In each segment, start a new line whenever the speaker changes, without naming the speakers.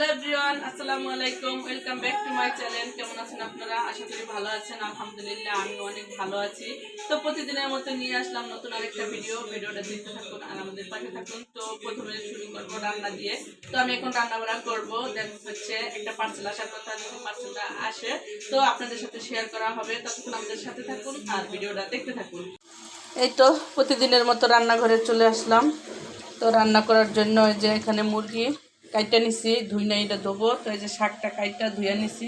Hello everyone, আসসালামু আলাইকুম, welcome back to my channel. কেমন আছেন আপনারা? আশা করি ভালো আছেন, আলহামদুলিল্লাহ, আমি অনেক ভালো আছি। তো প্রতিদিনের মতো নিয়ে আসলাম নতুন আরেকটা ভিডিও ভিডিওটা দেখতে থাকুন আর আমাদের পাশে থাকুন। তো প্রথমে শুরু করব রান্না দিয়ে। তো আমি এখন রান্না বান্না করব। দেন হচ্ছে একটা পার্সেল আসার কথা যদি পার্সেলটা আসে, তো আপনাদের সাথে শেয়ার করা হবে। ততক্ষণ আমাদের সাথে থাকুন আর ভিডিওটা দেখতে থাকুন। এই তো প্রতিদিনের মতো রান্নাঘরে চলে আসলাম। তো রান্না করার জন্য যে এখানে মুরগি কাইটা নিছি ধুই না এটা দেবো তো এই যে শাকটা কাইটা ধুয়ে নিছি।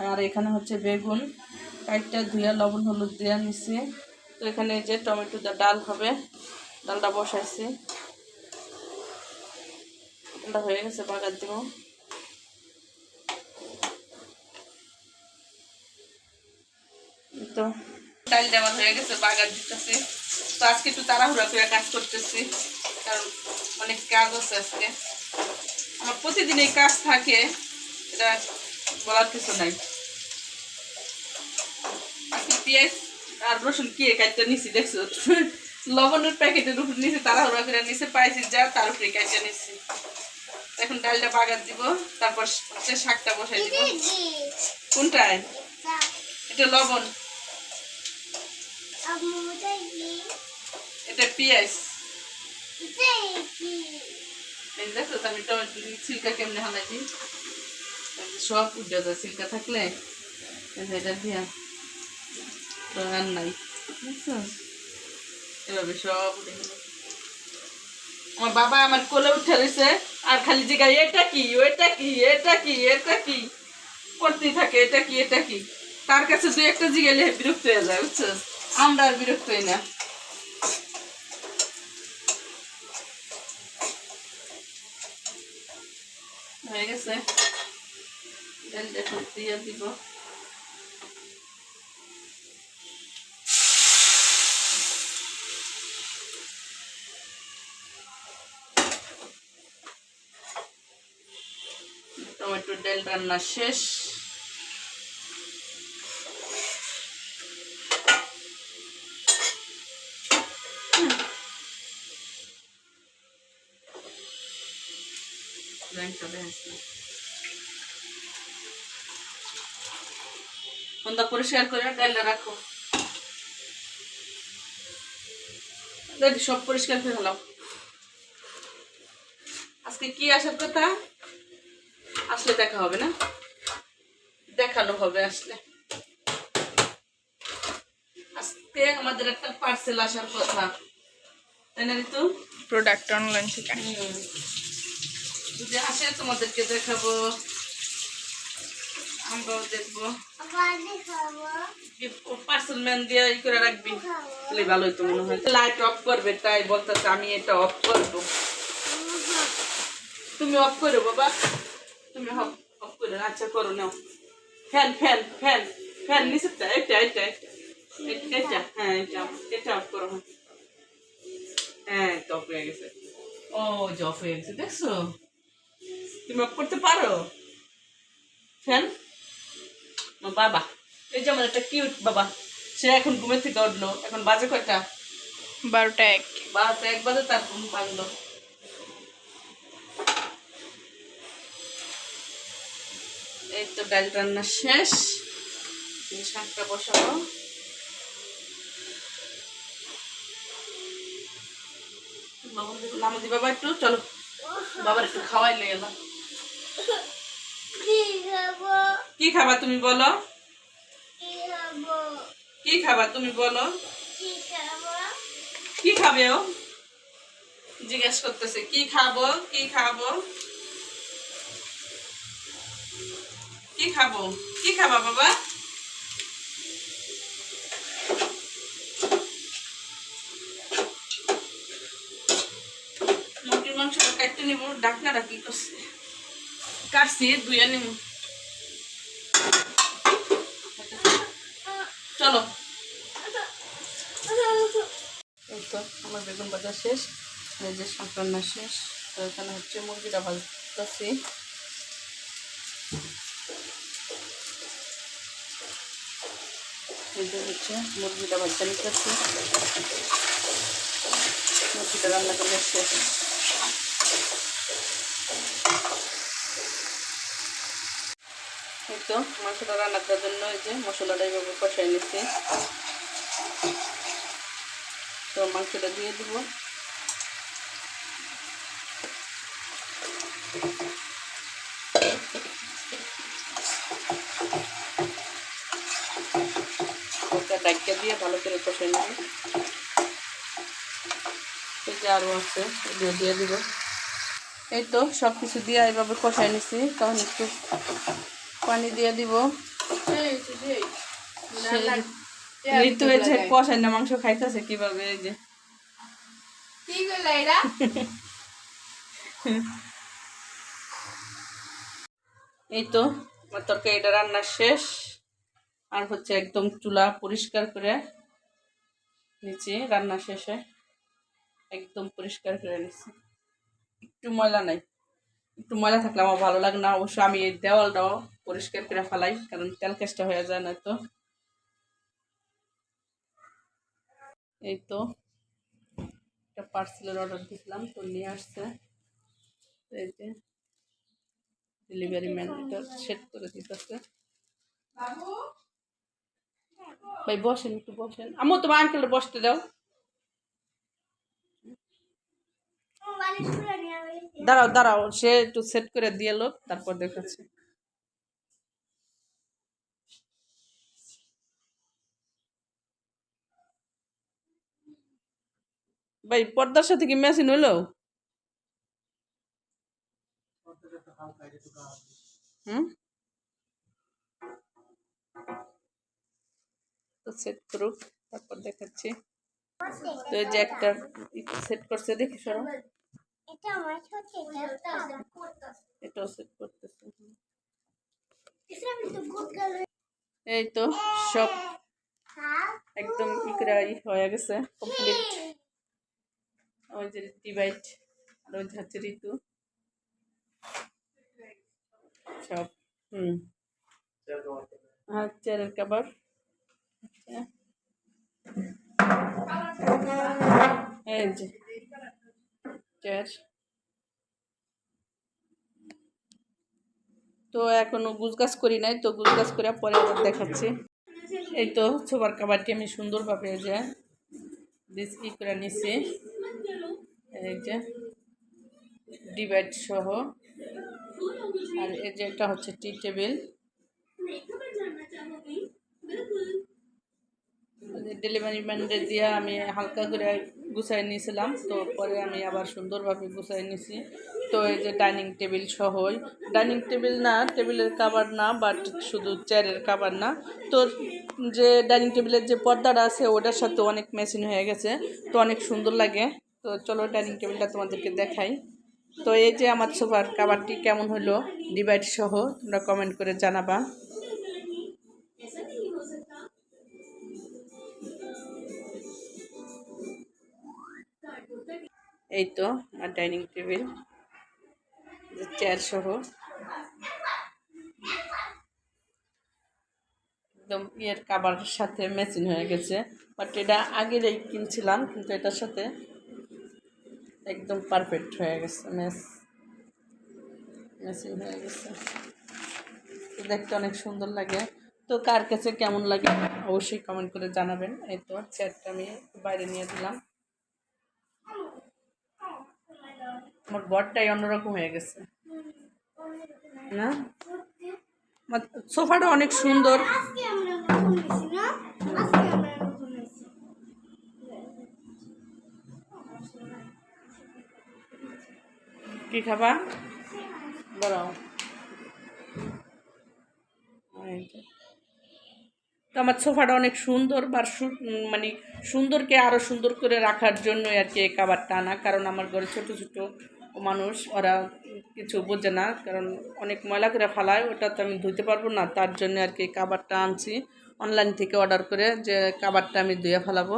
আর এখানে হচ্ছে বেগুন। কাইটা ধুয়ে লবণ, হলুদ দিয়ে নিছি। তো এখানে যে টমেটো ডাল হবে। ডালটা বসাইছি। ডালটা হয়ে গেছে, বাগার দিব। তো। ডাল দেওয়া হয়ে গেছে, বাগার দিতেছি। তো আজকে একটু তাড়াহুড়া করে কাজ করতেছি। কারণ অনেক কাজ আছে আজকে। আমার প্রতিদিন এই কাজ থাকে, এটা বলার কিছু নাই। পেঁয়াজ আর রসুন কি কাটতে নিছি, দেখছ? লবণের প্যাকেটের উপর নিচে তাড়াহুড়া করে নিচে পাইছি, যা তার উপরে কাটতে নিছি। এখন ডালটা বাগার দিব, তারপর হচ্ছে শাকটা বসাই দিব। কোনটায়? এটা লবণ। এটা পেঁয়াজ। এই দেখো আমি টমেটো ছিলকা কেমনে হালাইছি? সব উঠে যায় ছিলকা থাকলে এটা দিয়া আর নাই। বুঝছ এভাবে সব উঠে আমার বাবা আমার কোলে উঠে রয়েছে আর খালি জিগা এটা কি? ওইটা কি? এটা কি? এটা কি? করতেই থাকে এটা কি? এটা কি? তার কাছে দুই একটা জিগাইলে বিরক্ত হয়ে যায় বুঝছ? আমরা আর বিরক্ত হই না। হয়ে গেছে। ডালটা দিব। টমেটোর ডাল রান্না শেষ। ব্যাংকটা ব্যাংক ফোনটা পরিষ্কার করে ডালটা রাখো। সব পরিষ্কার করে হলাম আজকে কি আসার কথা? আসলে দেখা হবে না। দেখানো হবে আসলে। আজকে আমাদের একটা পার্সেল আসার কথা। তাই না ঋতু?
প্রোডাক্ট অনলাইন থেকে।
যদি আসে তোমাদেরকে দেখাবো। আমরাও দেখব। পার্সেল আমি এটা অফ করব। তুমি অফ তুমি অফ করে আচ্ছা করো ফ্যান ফ্যান ফ্যান ফ্যান হ্যাঁ এটা অফ করো হ্যাঁ। হ্যাঁ হয়ে গেছে। ও হয়ে গেছে, দেখছ? তুমি অফ করতে পারো? ফ্যান? বাবা। এই যে আমার একটা কিউট বাবা সে এখন ঘুমের থেকে উঠল। এখন বাজে কয়টা?
বারোটা এক।
বারোটা এক বাজে তার ঘুম ভাঙলো। এই তো ডাল রান্না শেষ। শাকটা বসাবো লবণ দিব বাবা একটু? চলো। বাবার একটু খাওয়াই লেগে কি খাবা তুমি বলো? কি খাবা তুমি বলো? কি খাবে ও? জিজ্ঞেস করতেছে, কি খাব? কি খাব? কি খাব? কি খাবা বাবা মুরগির মাংসটা কাটতে নিব ডাকনারা কি করছে? কাটছি ধুয়ে নিব চলো। এই তো, আমার বেগুন ভাজা শেষ। যে শাক রান্না শেষ। তো এখানে হচ্ছে মুরগিটা ভাজতেছি। যে হচ্ছে মুরগিটা ভাজা নিতেছি। মুরগিটা রান্না করে শেষ। তো মাংসটা রান্না করার জন্য এই যে মশলাটা এইভাবে কষাই নিচ্ছি। তো মাংসটা দিয়ে দিব। ডাক্কা দিয়ে ভালো করে কষাই নেব। এই যে আরও আছে, এগুলো দিয়ে দিব। এই তো সব কিছু দিয়ে এইভাবে কষাই নিছি তখন একটু পানি দিয়ে দিব। ঋতু এই যে কষাই না মাংস খাইতেছে কীভাবে এই যে। এই তো তরকারিটা রান্না শেষ। আর হচ্ছে একদম চুলা পরিষ্কার করে নিচে রান্না শেষে একদম পরিষ্কার করে নিচ্ছি। একটু ময়লা নাই। একটু ময়লা থাকলে আমার ভালো লাগে না অবশ্য আমি এই দেওয়ালটাও পরিষ্কার করে ফেলাই, কারণ তেল কেসটা হয়ে যায় না তো। এই তো, একটা পার্সেলের অর্ডার দিয়েছিলাম তো নিয়ে আসছে। এই যে ডেলিভারি ম্যান এটা সেট করে দিতেছে। ভাই, বসেন, একটু বসেন। আমু তোমার আঙ্কেল বসতে দাও। দাঁড়াও দাঁড়াও, সে একটু সেট করে দিয়ে লোক, তারপর দেখাচ্ছে। ভাই, পর্দার সাথে কি মেশিন হুম? তো সেট করুক, তারপর দেখাচ্ছি। তো এই যে একটা সেট করছে, দেখি সরো। এটাও সেট করতেছে। এই তো সব একদম ই করে হয়ে গেছে কমপ্লিট ওই যে ডিভাইড আর ওই হচ্ছে ঋতু। সব, হুম। আর চেয়ারের কাবার। এই যে, চেয়ার। তো এখনও গুজগাছ করি নাই, তো গুজগাছ করে পরে আবার দেখাচ্ছি। এই তো ছোবার কাবারটি আমি সুন্দরভাবে যে ডিসকি করে নিছি। এই যে ডিভাইড সহ। আর এই যে একটা হচ্ছে টি টেবিল। ডেলিভারি ম্যানদের দিয়ে আমি হালকা করে গুছাই নিয়েছিলাম, তো পরে আমি আবার সুন্দরভাবে গুছাই নিছি তো এই যে ডাইনিং টেবিল সহই ডাইনিং টেবিল না, টেবিলের কাবার না, বাট শুধু চেয়ারের কাবার না। তো যে ডাইনিং টেবিলের যে পর্দাটা আছে, ওটার সাথে অনেক মেশিন হয়ে গেছে, তো অনেক সুন্দর লাগে। তো চলো ডাইনিং টেবিলটা তোমাদেরকে দেখাই। তো এই যে আমার সোফার কাবারটি কেমন হলো, ডিভাইড সহ, তোমরা কমেন্ট করে জানাবা। এই তো আমার ডাইনিং টেবিল চেয়ার সহ। একদম ইয়ের কাবার সাথে ম্যাচিং হয়ে গেছে। বাট এটা আগেরই কিনছিলাম, কিন্তু এটার সাথে একদম পারফেক্ট হয়ে গেছে ম্যাচ ম্যাচিং হয়ে গেছে। দেখতে অনেক সুন্দর লাগে। তো কার কাছে কেমন লাগে অবশ্যই কমেন্ট করে জানাবেন। এই তো চেয়ারটা আমি বাইরে নিয়ে দিলাম। আমার ঘরটাই অন্যরকম হয়ে গেছে। না? সোফাটা অনেক সুন্দর
আজকে আমরা নতুন নিছি না আজকে আমরা নতুন নিছি
কি খাবা? এই তো আমার সোফাটা অনেক সুন্দর বা মানে সুন্দরকে আরও সুন্দর করে রাখার জন্য আর কি এই কাবারটা আনা। কারণ আমার ঘরে ছোট ছোট মানুষ, ওরা কিছু বোঝে না। কারণ অনেক ময়লা করে ফেলায়, ওটা তো আমি ধুতে পারব না। তার জন্য আর কি এই কাবারটা আনছি। অনলাইন থেকে অর্ডার করে যে কাবারটা আমি ধুয়ে ফেলাবো।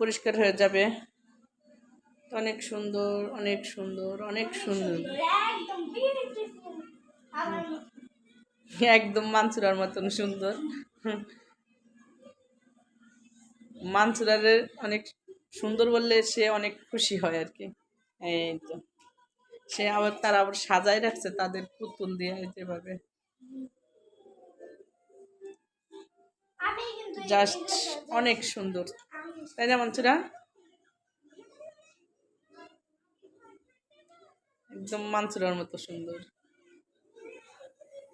পরিষ্কার হয়ে যাবে। অনেক সুন্দর অনেক সুন্দর অনেক সুন্দর।
একদম
মানচুরার মতন সুন্দর। মানচুরারের অনেক সুন্দর বললে সে অনেক খুশি হয় আর কি। এই তো। সে আবার তারা আবার সাজায় রাখছে তাদের পুতুল দিয়ে যেভাবে জাস্ট অনেক সুন্দর। তাই না মানসুরা? একদম মানসুরার মতো সুন্দর।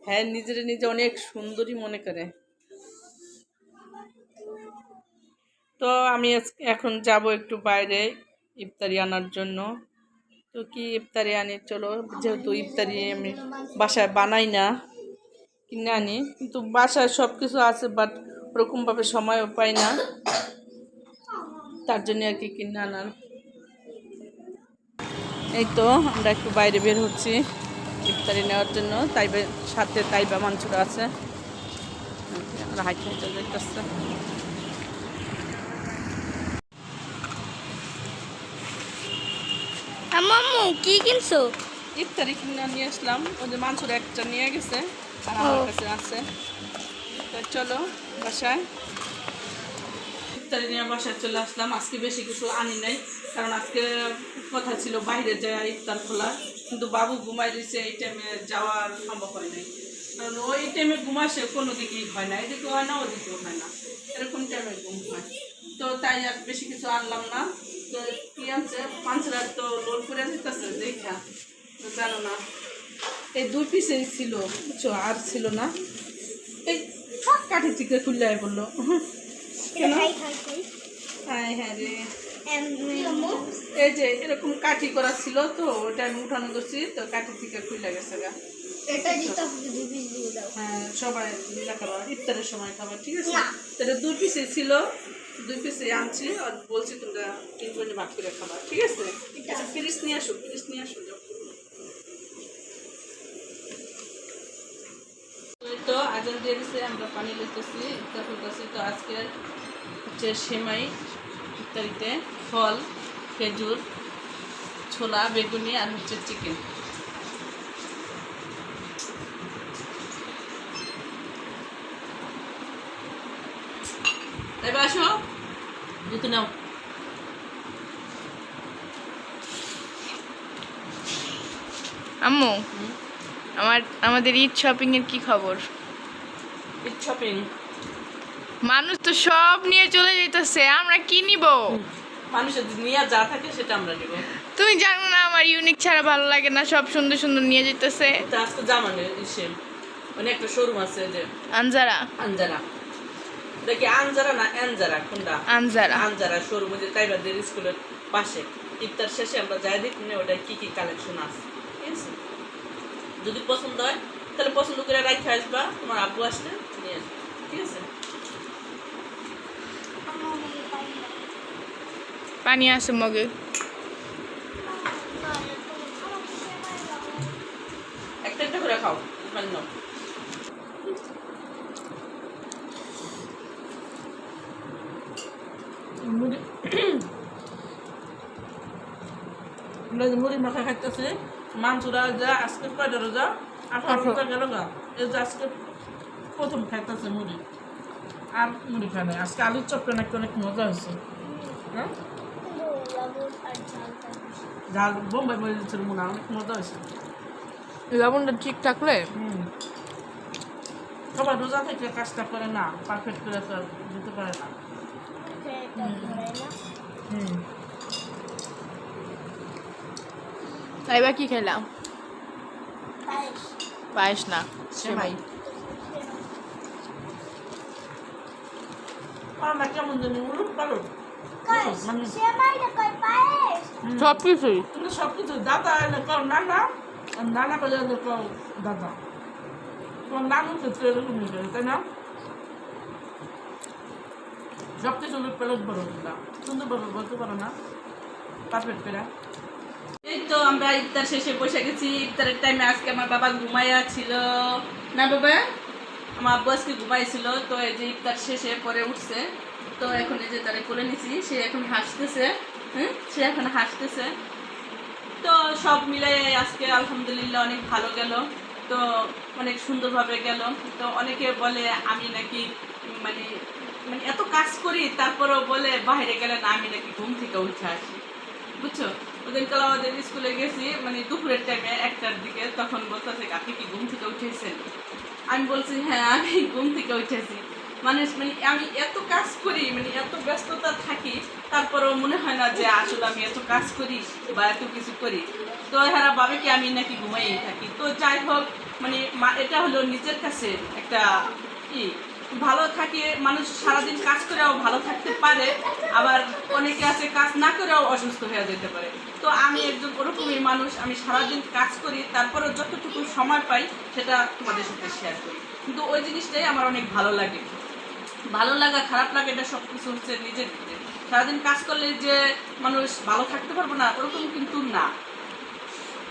হ্যাঁ নিজের নিজে অনেক সুন্দরই মনে করে। তো আমি এখন যাব একটু বাইরে ইফতারি আনার জন্য। তো কি ইফতারি আনি? চলো, যেহেতু ইফতারি আমি বাসায় বানাই না, কিনে আনি। কিন্তু বাসায় সব কিছু আছে বাট ওরকমভাবে সময়ও পাই না। তার জন্য আর কি কিনে আনার। এই তো আমরা একটু বাইরে বের হচ্ছি ইফতারি নেওয়ার জন্য। তাইবে সাথে তাইবা মাংসটা আছে। আমরা হাইট হাইটে দেখতেছে।
আম্মু কি কিনছো?
ইফতারি কিনে নিয়ে আসলাম। ওই যে মাংসর একটা নিয়ে গেছে আর আমার কাছে আছে। চলো বাসায়। ইফতারি নিয়ে বাসায় চলে আসলাম। আজকে বেশি কিছু আনি নাই, কারণ আজকে কথা ছিল বাইরে যায় ইফতার খোলা। কিন্তু বাবু ঘুমাই দিছে এই টাইমে যাওয়ার সম্ভব হয় নাই। কারণ ওই টাইমে ঘুমাসে কোনো দিকেই হয় না, এদিকে হয় না, ওদিকেও হয় না। এরকম টাইমে ঘুম হয়। তো তাই আর বেশি কিছু আনলাম না। তো কি আনছে? পাঁচরা তো লোড করে দিতেছে, দেখা। তো জানো না, এই দুই পিসে ছিল বুঝছ আর ছিল না। এই কাঠি থেকে খুললে বলল। হ্যাঁ হ্যাঁ রে। এই যে এরকম কাঠি করা ছিল তো ওটা আমি উঠানো করছি তো কাঠি থেকে খুলে গেছে গা।
এটা
হ্যাঁ সবাই খাবার ইফতারের সময় খাবার ঠিক আছে। তাহলে দুই পিসে ছিল দুই পিসে আনছি আর বলছি তোমরা তিন করে ভাগ করে খাবার ঠিক আছে? আচ্ছা ফ্রিজ নিয়ে আসো ফ্রিজ নিয়ে আসো যাও। ওই তো আজান দিয়ে দিছে আমরা পানি লইতেছি। ইফতার করতেছি তো আজকে হচ্ছে সেমাই ইত্যাদিতে ফল খেজুর ছোলা বেগুনি আর হচ্ছে চিকেন। এবার আসো। জুতো নাও।
আম্মু আমার আমাদের ঈদ শপিং এর কি খবর? মানুষ তো সব নিয়ে চলে যেতেছে আমরা কি নিব?
মানুষের নিয়ে যা থাকে সেটা আমরা নেব।
তুমি জানো না আমার ইউনিক ছাড়া ভালো লাগে না সব সুন্দর সুন্দর নিয়ে যেতেছে
আজকে মানে একটা শোরুম আছে যে।
আনজারা।
আনজারা। দেখি আনজারা না কোনটা?
আনজারা।
আনজারা শোরুম যে তাইবাদের স্কুলের পাশে। ইফতার শেষে আমরা যাই দেখি ওটা কি কি কালেকশন আছে। ঠিক আছে? যদি পছন্দ হয় তাহলে পছন্দ রাখতে আসবা তোমার আব্বু আসলে নিয়ে আসবে ঠিক আছে?
পানি আছে মগে।
একটা একটা করে খাও মানে নাও। মুড়ি মাখা খাইতেছি। মাংসরা যা আজকে কয়টা রোজা? আঠারো। রোজা গেল গা। এই যে আজকে প্রথম খাইতেছে মুড়ি। আর মুড়ি খায় নাই। আজকে আলুর চপটা নাকি অনেক মজা হয়েছে। হ্যাঁ? ঝাল বোম্বাই মরে দিচ্ছিল মনে হয় অনেক মজা হয়েছে।
লবণটা ঠিক থাকলে?
হুম। সবাই রোজা থেকে কাজটা করে না পারফেক্ট করে তো দিতে পারে না। হুম।
তাইবা কি খেলাম পায়েস না
সেমাই। মানে।
সব কিছুই।
তুমি সব কিছু দাদা এলে কও নানা আর নানা করে এলে দাদা। তোমার নানুর ক্ষেত্রে এরকমই করে তাই না? সব কিছু উলুট পালট বড় দিলাম সুন্দরভাবে বলতে পারো না। পারফেক্ট তো আমরা ইফতার শেষে বসে গেছি। ইফতারের টাইমে আজকে আমার বাবা ঘুমাইয়া ছিল। না বাবা, আমার আব্বু আজকে ঘুমাইছিল, তো এই যে ইফতার শেষে পরে উঠছে। তো এখন এই যে তারে কোলে নিছি, সে এখন হাসতেছে হ্যাঁ সে এখন হাসতেছে। তো সব মিলে আজকে আলহামদুলিল্লাহ অনেক ভালো গেল। তো অনেক সুন্দরভাবে গেল। তো অনেকে বলে আমি নাকি মানে মানে এত কাজ করি, তারপরেও বলে বাইরে গেলে না, আমি নাকি ঘুম থেকে উঠে আসি। বুঝছ? ওদিন কাল আমাদের স্কুলে গেছি মানে দুপুরের টাইমে একটার দিকে তখন বলতেছে আপনি কি ঘুম থেকে উঠেছেন? আমি বলছি হ্যাঁ আমি ঘুম থেকে উঠেছি। মানে মানে আমি এত কাজ করি মানে এত ব্যস্ততা থাকি, তারপরেও মনে হয় না যে আসলে আমি এত কাজ করি বা এত কিছু করি। তো এরা ভাবে কি আমি নাকি ঘুমাই থাকি? তো যাই হোক মানে এটা হলো নিজের কাছে একটা ই। ভালো থাকে, মানুষ সারাদিন কাজ করেও ভালো থাকতে পারে, আবার অনেকে আছে কাজ না করেও অসুস্থ হয়ে যেতে পারে। তো আমি একজন ওরকমই মানুষ, আমি সারাদিন কাজ করি, তারপরেও যতটুকু সময় পাই সেটা তোমাদের সাথে শেয়ার করি। কিন্তু ওই জিনিসটাই আমার অনেক ভালো লাগে। ভালো লাগা, খারাপ লাগা, এটা সব কিছু হচ্ছে নিজের সারাদিন কাজ করলে যে মানুষ ভালো থাকতে পারব না, ওরকম কিন্তু না।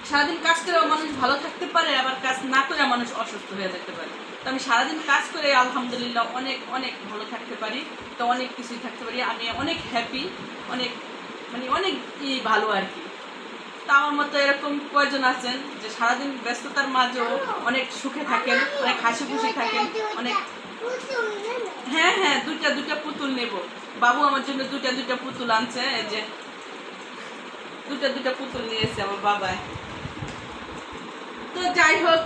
সারাদিন কাজ করেও মানুষ ভালো থাকতে পারে, আবার কাজ না করে মানুষ অসুস্থ হয়ে যেতে পারে। তো আমি সারাদিন কাজ করে আলহামদুলিল্লাহ অনেক অনেক ভালো থাকতে পারি, তো অনেক কিছুই থাকতে পারি। আমি অনেক হ্যাপি অনেক মানে অনেক ভালো আর কি। তা আমার মতো এরকম কয়জন আছেন যে সারাদিন ব্যস্ততার মাঝেও অনেক সুখে থাকেন, অনেক হাসি খুশি থাকেন, অনেক হ্যাঁ হ্যাঁ দুইটা দুইটা পুতুল নেব। বাবু আমার জন্য দুইটা দুইটা পুতুল আনছে যে দুইটা দুইটা পুতুল নিয়েছে আমার বাবাই তো যাই হোক,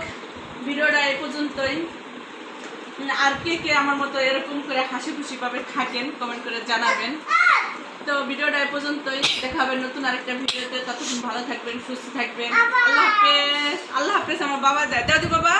ভিডিওটা এ পর্যন্তই। আর কে কে আমার মতো এরকম করে হাসি খুশি পাবে থাকেন কমেন্ট করে জানাবেন। তো ভিডিওটা এ পর্যন্তই। দেখা হবে নতুন আরেকটা ভিডিওতে। ততক্ষণ ভালো থাকবেন, সুস্থ থাকবেন। আল্লাহ হাফেজ আল্লাহ হাফেজ, আমার বাবা দেয়। দাদু বাবা।